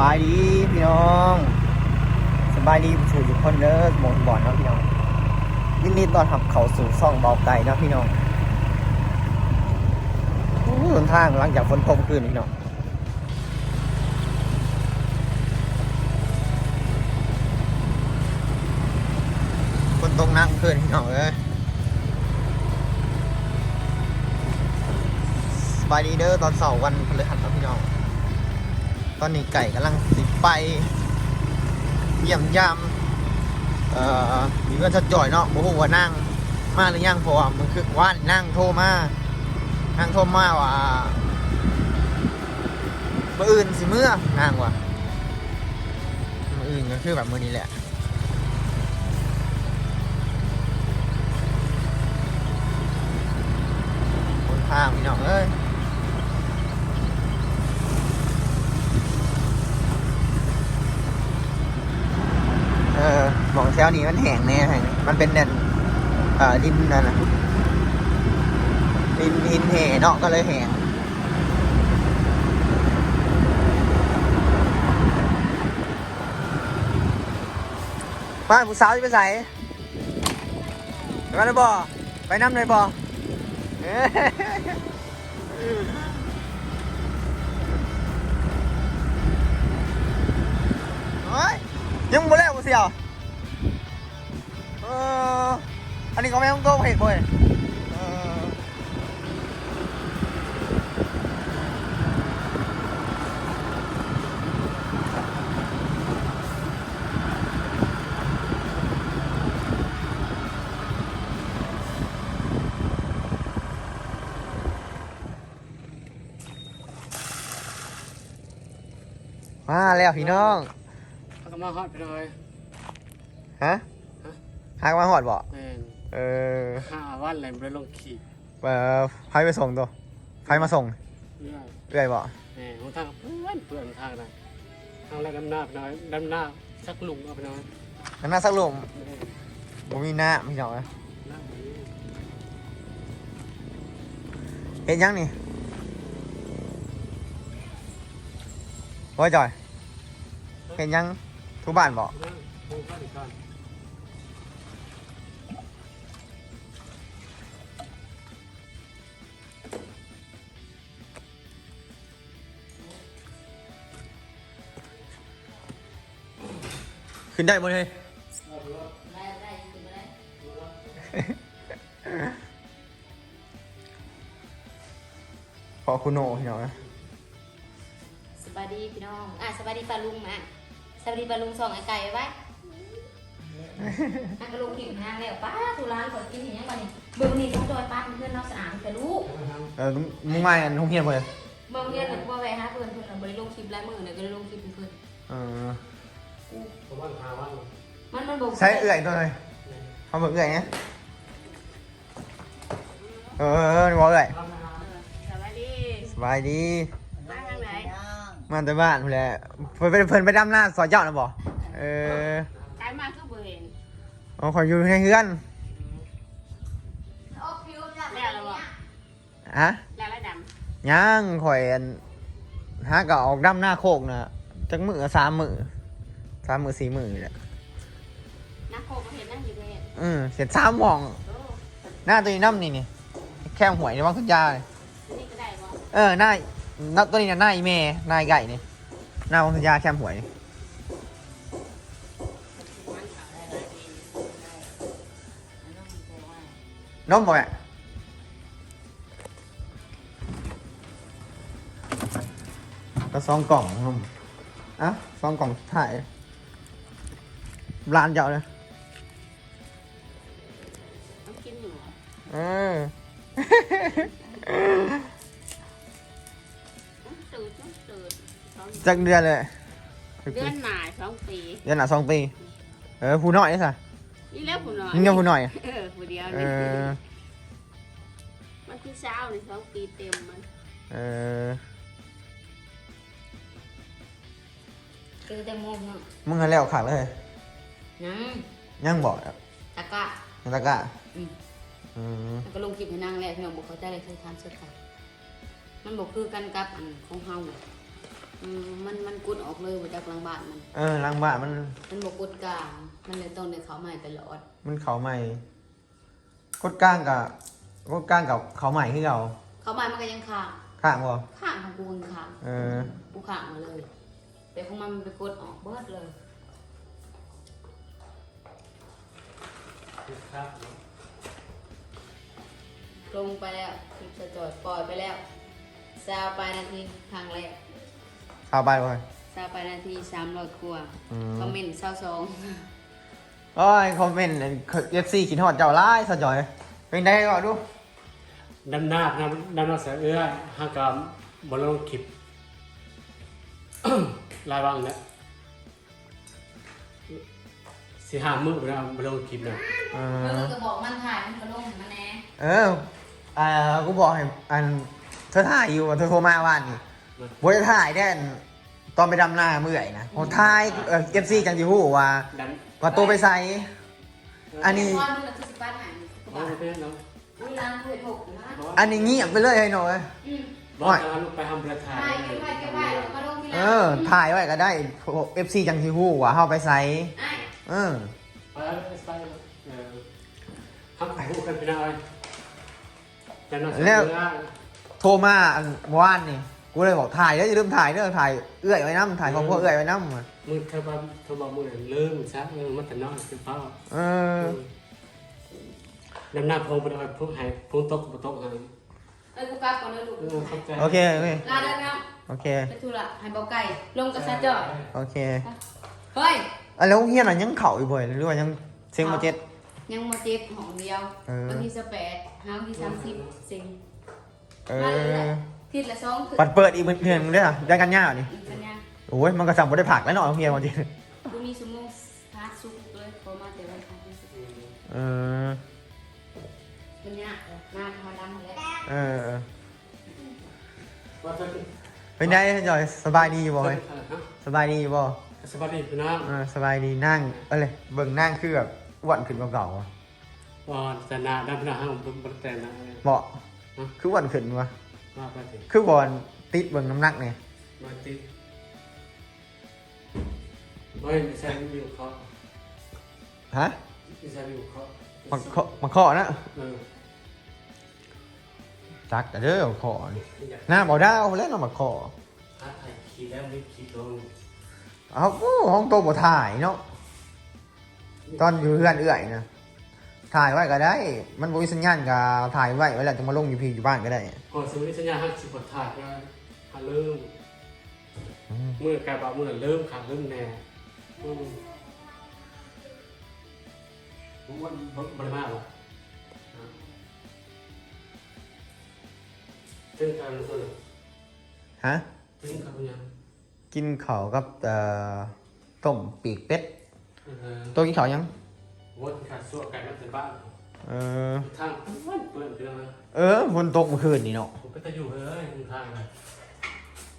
บายดีพี่น้องสบายดีผู้ชูทุกคนเด้อหมองบ่อนเนาะพี่น้องยินดีต้อนรับเขาสู่ซ่องเบาไก่เนาะพี่น้องโอ้หนทางหลังจากฝนตกคืนพี่น้องฝนตกหนักคืนพี่น้องเอ้ยสบายดีเด้อตอนเสาร์วันพฤหัสเนาะพี่น้อง อนนี้ไก่กำลังสิไป เยี่ยมยามเอ่อมีเพื่อนชัดจ่อยเนาะโอ้โหว่านั่งมาหรือยังเพราะว่ามันคือว่านนั่งโทรมานั่งโทรมาว่าเมื่ออื่นสิเมื่อนั่งว่ะเมื่ออื่นก็คือแบบมือนี้แหละคนทางพี่น้องเอ้ย วนี้มันแห้งแน่แห้งมันเป็นเนเอ่อดินนั่นน่ะดินหินแห่เนาะก็เลยแห้งบ้านผู้สาวจะไปใส่ไปบ้านเลยบ่อไปน้ำเลยบ่อยังบ่แล้วบ่เสียว เอออันนี้ก็ไม่ต้องโตเห็นบ่เห็นเออมาแล้วพี่น้อง เอาก็มาฮอดไปเลย ฮะหากมาหอดบ่แม่นเออห้าวันเลยบ่ได้ลงขี่เออไฟไปส่งตัวไฟมาส่งเรื่อยเรื่อยบ่แม่นหนทางเพื่อนเพื่อนทางนั้นทางแรกดำหน้าไปหน่อยดำหน้าสักลุงเอาไปหน่อยนั่นน่าสักหลุมแม่นบ่มีหน้าพี่น้องนะหน้าแบบนี้เห็นยังนี่ว่าจอยเห็นยังทุกบ้านบ่นั่งโค้งเข้าอีกก่อน ขึ้นได้บ่เลยพอคุณโนพี่น้องนะสบายดีพี่น้อง อะสบายดีปลาลุงมาสบายดีปลาลุงส่องไอ้ไก่ไว้อะกระลุงหิวทางแล้วป้าทุร้านก่อกินเห็นยังไงนี่เบิ่งนี่ต้องจอยป้าเพื่อนเราสะอาดแต่ลูกเออมึงมาอันห้องเฮียนบ่เลยบางเรียนหมือนว่าแวะหาเพื่อนเพื่อนเราบริลงคลิปแลายมือเนี่ยก็เลยลงคลิปเพื่อนเออ ประมาณห้าวันมันมันบอกใช้เอื่อยตัวเลยเขาบอกเอื่อยเนี่ยเออเออบอกเอื่อยสบายดีสบายดี มาทางไหนมาแต่บ้านพู้นแหละเพิ่นไปเพิ่นไปดำหน้าสอยเจ้านะบ่เออไก่มาก็เบิ่งเอาขอยอยู่ในเฮือนโอ้พิวจ้ะแล้วเหรอวะฮะแล้วระดย่างข่อยอันหาก็ออกดำหน้าโคกนะจักมือสามมือ สามมือสี่มือนี่แหละำนักโคก็เห็นนั่งอยู่ในอืมเสร็จสามหมองโอ้หน้าตัวนี้น้ำนี่นี่แค่หวยในวังคุณยาเลยนี่ก็ได้บ่เออหน้าหน้าตัวนี้น่ะหน้าอีเมหน้าอีไก่นี่หน้าวังคุณยาแค่หวยนี่มันขาวได้ได้ดีได้มันต้องใจว่าน้มบ่แม่ก็ซองกล่องน้มอะซองกล่องถ่าย ร้านเจ้าเลยต้องกินอยู่เออต้องตื่นต้องตื่นสองจักเดือนเลยเดือนหนาสองปี เดือนหนาสองปี เออผู้น้อยนี่สินี่แล้วผู้น้อยมึงยังผู้น้อย เออผู้เดียวเอนี่อ มันคือเช้านี่สองปีเต็มมันเออ คือแตงโมเนาะมึงให้แล้วขาดเลย ยังยังบอกตะกะยังตะกะอืมอืมแล้วก็ลงคลิปให้นางแล้วพี่น้องบอกเขาใจเลยคือทานสดกันมันบอกคือกันกับอันของเฮาอืมมันมันกุดออกเลยบ่จากหลังบ้านมัน เออหลังบ้านมัน มันบ่กุดกลางมันเลยต้องได้เขาใหม่ตลอด มันเขาใหม่กดก้างกับกดก้างกับเขาใหม่ที่เราเขาใหม่มันก็ยังค้างข้างบ่ข้างของกูมันค้างเออกูข้างมาเลยแต่ของมันมันไปกดออกเบิดเลย ครับลงไปแล้วคลิปจะจอดปล่อยไปแล้วซาวไปนาทีครั้งแรกเข้าไปบ่ซาวไปนาทีสามร้อยกว่าอืมคอมเมนต์เศร้าสองโอ้ยคอมเมนต์เอฟซีขินฮอดเจ้าร้ายสะจอย เป็นได้ก็ดูดำหน้าดำดำหน้าเสือเอื้อห้างกามบอลลงคลิป ลายบางเนี่ย สี่ห้ามือไปแล้วบอลลงคลิปเนี่ยเอเอออก็บอกมันถ่ายมันก็ลงมันแน่เอออ่ากูบอกให้อันเธอถ่ายอยู่เธอโทรมาวันนี่บ่ได้ถ่ายได้อันตอนไปดำนาเมื่อยนะผมถ่ายเอฟซีจังจิฮู้ว่าดันว่าตัวไปใส่ อันนี้พอดูแล้วคือสิบ้านหายก็บเอาอกไปเนาะอุ้ยร้านเพื่อนหกนะอันนี้เงียบไปเลยให้หน่อย อืมบอกจะเอาลูกไปทำประธานถ่ายเก็บไว้เก็บไว้แล้วมาลงทีหเอลังอถ่ายไว้ก็ได้เอฟซีจังจิฮู้ว่าเฮาไปใส่ไอ้เออไปไปเออฮักหูกันไปหน่อยดันหน้าเสือเอื้อโทรมาอันเมื่อวานนี่กูเลยบอกถ่ายแล้วอย่าลืมถ่ายเด้อถ่ายเอื้อยไว้น้ำถ่ายของพวกเอื้อยไว้น้ำมึงเธอบอกเธอบอกมึงเริ่มซะเออมันแต่นอนคือเป้าเออน้ำหน้าพงไปเลยพงหายพงตกกับตกหายเอ้ยกูกลับก่อนเลยลูกเออเข้าใจโอเคโอเคลาได้แล้วโอเคไปทุระให้เบาไก่ลงกับซาจอยโอเคเฮ้ย อะแล้วเฮียน่ะยังเข่าอยู่บ่อยหรือว่ายังเซ็งมาเจ็ด ยังมาเจ็บหองเดียว เออ วันที่สิบแปดหาวันที่สามสิบเซ็งเอมาเลยแหละอทิศละสองคือปัดเปิดอีกเดือนนึงด้วยอะได้กันยาวนี่อีกสัญญาโอ้ยมันก็สั่งบ่ได้ผักแล้วเนาะเฮียมาเจ็ดกูมีสมองพาสุกเลยพอมาแต่วันที่สิบเออมันยากเลยหน้าธรรมดาแล้วเออเออว่าจะเป็นไงจอยสบายดีอยู่บ่เฮ้ยสบายดีอยู่บ่ สวัสดีพี่น้องเออสบายดีนั่งเอะไรเบิ่งนั่งคือแบบอ้วนขึ้นกว่าเก่าอะว่าจะนาดำหน้าห้องบนแต่นะเหมาะคืออ้วนขึ้นวะมาไปถึงคือบอลติดเบิ่งน้ำหนักเนี่ยมาติดเฮ้ยไม่ใช่วิวเขาฮะไม่ใช่วิวเขามาเคาะมาเคาะนะเออจักแต่เด้อมาเคาะนี่หน้าบ่ดาวแล้วเนาะมาเคาะ ถ้าถ่ายคีแล้วไม่คีลง เอาโอ้ห้องโตบ่ถ่ายเนาะตอนอยู่เพื่อนเอื้อยนะถ่ายไว้ก็ได้ มันบ่มีสัญญาณก็ถ่ายไว้ไว้แล้วจะมาลงอยู่พี่อยู่บ้านก็ได้ก่อนสมัยสัญญาห้าสิบกว่าถ่ายก็หาเริ่มอืมเมื่อกายบอกเมื่อเริ่มขาดเริ่มแน่ผมว่าบริมาหรอซึ่งการรู้สึกฮะซึ่งการยัง กินข้าวกับเอ่อต้มปีกเป็ดเออตัวกินข้าวยัง วนขาดสั่วไก่มาถึงบ้านเออ ทางเปิดเปิดเรื่องเออฝนตกเมื่อคืนนี่เนาะผมก็จะอยู่เฮ้ยทางเลย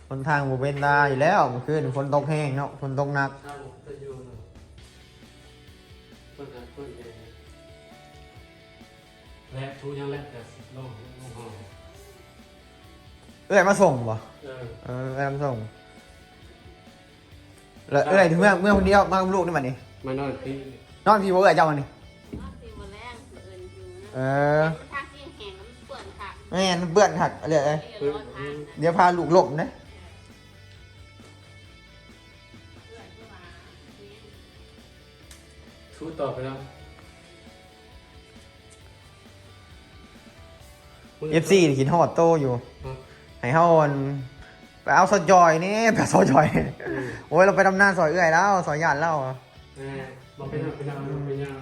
ฝนทางบ่เป็นตาอยู่แล้วเมื่อคืนฝนตกแห้งเนาะฝนตกหนัก ทางผมจะอยู่เปิดเปิดเลยและทุยังและแต่โลกโลกห้องเอื้อยมาส่งบ่เออเออเอื้อยมาส่ง แล้วเอื้อยถึงเมื่อเมื่อคนเดียวมากับลูกนี่บัดนี้มานอนพี่นอนพี่บ่เอื้อยเจ้ามันนี่ตีมาแรงเอินอยู่เออทางที่แห่งน้ำเปื่อนค่ะแม่นเปื้อนหักเลยเอ้ยเดี๋ยวรอทางเดี๋ยวพาลูกหลบนะเปื่อนเข้ามาทุต่อไปแล้วเอฟซีกินฮอดโตอยู่ให้เฮาอัน ไปเอาซอยจอยนี่ไปเอาซอยจอยโอ้ยเราไปดำน้าซอยเอื้อยแล้วซอยญาติแล้วเออบอกเป็นยังเป็นยังเป็นยัง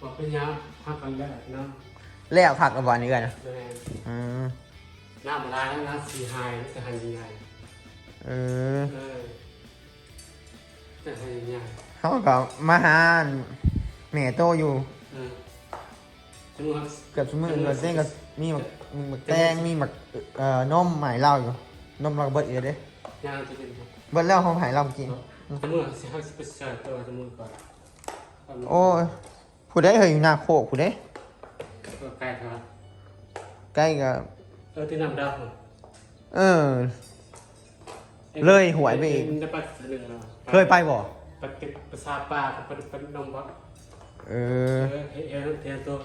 บอกเป็นยังพักกันแล้วนะแล้วผักกับวันนี้กันนะเอออืมน้ำลายแล้วนะสีหายจะหายยังไงเออเออจะหายยังไงเขาก็มาหาแม่โตอยู่เออจำนวนเกือบชั่วโมงเกือบเส้นก็ มีหมักมีหมักแตงมีหมักเอ่อนมใหม่เหล้าอยู่นมเราก็เบิดอีกแล้วเด้ยางจะเป็นเบิดแล้วเขาใหายเรากินจำนวนสิห้าสิบเปอร์เซ็นต์ตัวจำนวนก่อนโอ้ยผู้ได้เคยอยู่หน้าโคกผู้ได้ก็ใกล้ครับใกล้กับเออที่น้ำดเออ เลยหวยไปอีกมันจะไปหนึ่งแล้วเคยไปบ่ไปเก็บประสาทป่ากับไปไปนมบ่เอเอออเฮ้ยเออเทียนตัว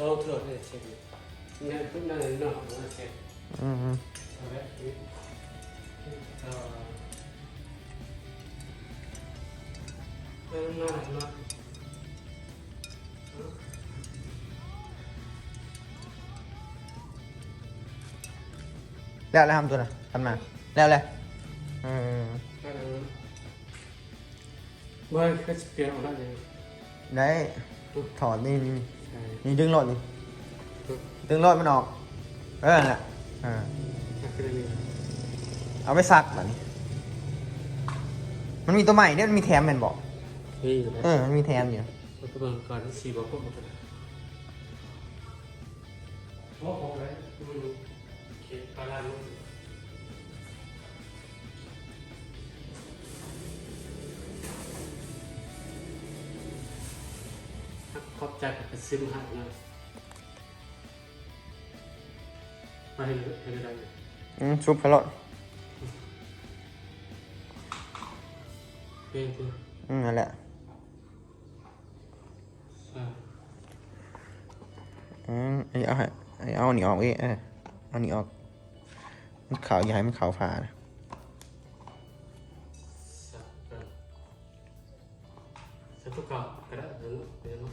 โซ่เถื่อนเนี่ยเช็คเนี่ยทุกนั่นเลยเนาะมันเช็คอืมเอาไว้นี่เอ่อเออน่ารักมากแล้วแล้วทำตัวน่ะทำมาแล้วเลยเออน่ารักมากเมื่อก็จะเปลี่ยนอ อกได้เลยได้ถอดนี่นี่ใช่นี่ดึงรถนี่ดึงรถมันออก เออนั่นแหละเออนักเรียนนี่เอาไปซักแบบนี้มันมีตัวใหม่เนี่ยมันมีแถมแมันบอกนี่อยู่นะเออ มันมีแถมอยู่มันก็เบิ่งก่อนที่สี่บอกพวกมันก็ได้โอ้โหเลยดูดูเขียนปลาลาดู ขอบใจกับซิมหักนะมาเห็นเห็นอะไรเนี่ยอืมซุปพะโลดเพลงคืออืมนั่นแหละอ่าอืมไอ้เอาให้ไอ้เอาอันนี้ออกเอ้ยเออเอาอันนี้ออก มันขาวอย่าให้มันขาวผ่านะสับเออสับทุกข่าวกระดาษเดี๋ยวนะ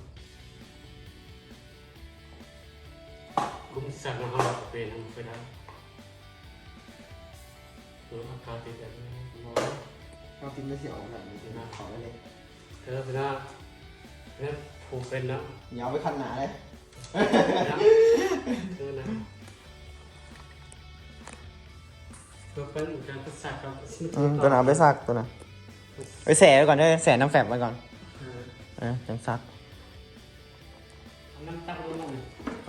เดี๋ยวนะกุ้งสับนะฮะเป็นทำไปได้ตัวอากาศติดแบบนี้ร้อนเอาติมไม่เสียออกแบบนี้นะขอได้เลยเธอเป็นหน้าเนี่ยผูกเป็นนะอย่าเอาไปคันหนาเลยนะเธอนะเธอเป็นการประสาทกับอืมตัวหนาเอาไปซักตัวหนาไปแส่ไว้ก่อนเด้อแส่น้ำแฟบไว้ก่อนเออเออจังซักเอาน้ำตั้งลงหน่อย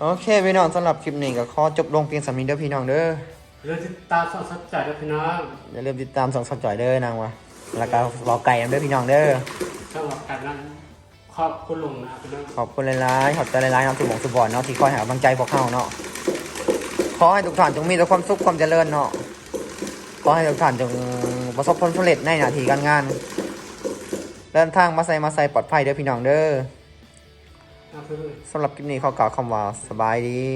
โอเคพี่น้องสำหรับคลิปนี้ก็ขอจบลงเพียงสำนี้เด้อพี่น้องเด้อเรื่องที่ตาสอดสัจจะด้วยพี่น้องอย่าลืมติดตามสองสจอยเด้อนางวะแล้วก็รอไก่นำเด้อพี่น้องเด้อสำหรับการนั้นขอบคุณลุงนะพี่น้องขอบคุณหลายๆขอบใจหลายๆครับทุกหมองสุบอนเนาะที่คอยหากำลังใจพวกเขาเนาะขอให้ทุกท่านจงมีแต่ความสุขความเจริญเนาะขอให้ทุกท่านจงประสบผลสำเร็จในหน้าที่การงานเดินทางมาใส่มาใส่ปลอดภัยเด้อพี่น้องเด้อนะเพื่อน สำหรับคลิปนี้เขากล่าวคำว่าสบายดี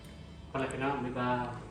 ๆอะไรพี่น้องบ๊ายบาย